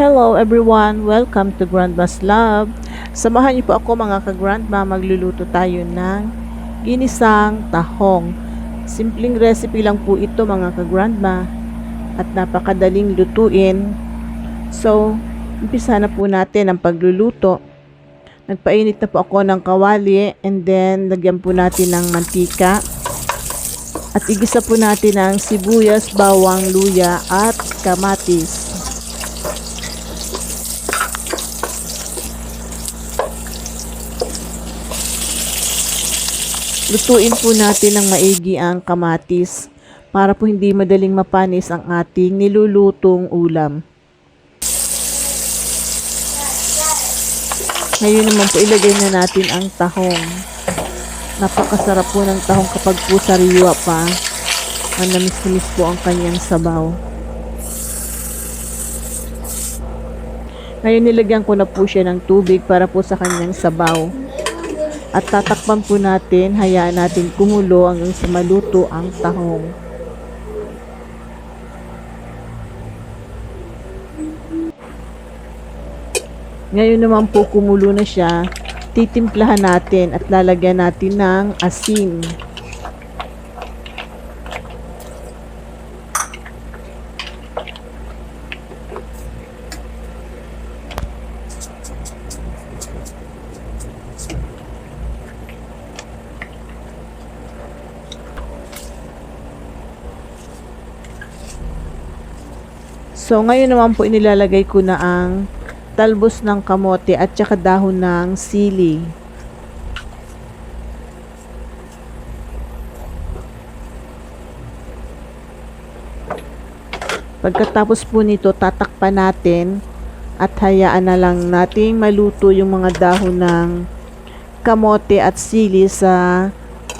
Hello everyone! Welcome to Grandma's Love. Samahan niyo po ako mga ka-grandma, magluluto tayo ng ginisang tahong. Simpleng recipe lang po ito mga ka-grandma at napakadaling lutuin. So, umpisa na po natin ang pagluluto. Nagpainit na po ako ng kawali and then lagyan po natin ng mantika. At igisa po natin ang sibuyas, bawang, luya at kamatis. Lutuin po natin ng maigi ang kamatis para po hindi madaling mapanis ang ating nilulutong ulam. Ngayon naman po ilagay na natin ang tahong. Napakasarap po ng tahong kapag po sariwa pa. Manamis-namis po ang kanyang sabaw. Ngayon nilagyan ko na po siya ng tubig para po sa kanyang sabaw. At tatakpan po natin, hayaan natin kumulo hanggang sa maluto ang tahong. Ngayon naman po kumulo na siya, titimplahan natin at lalagyan natin ng asin. So, ngayon naman po inilalagay ko na ang talbos ng kamote at saka dahon ng sili. Pagkatapos po nito, tatakpan natin at hayaan na lang nating maluto yung mga dahon ng kamote at sili sa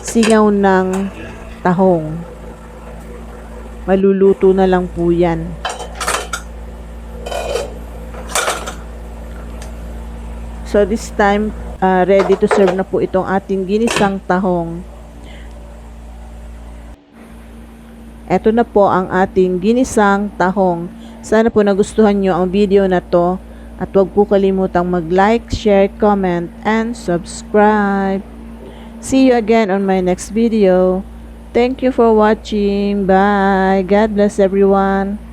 singaw ng tahong. Maluluto na lang po yan. So this time, uh, ready to serve na po itong ating ginisang tahong. Ito na po ang ating ginisang tahong. Sana po nagustuhan nyo ang video na to. At huwag po kalimutang mag-like, share, comment, and subscribe. See you again on my next video. Thank you for watching. Bye. God bless everyone.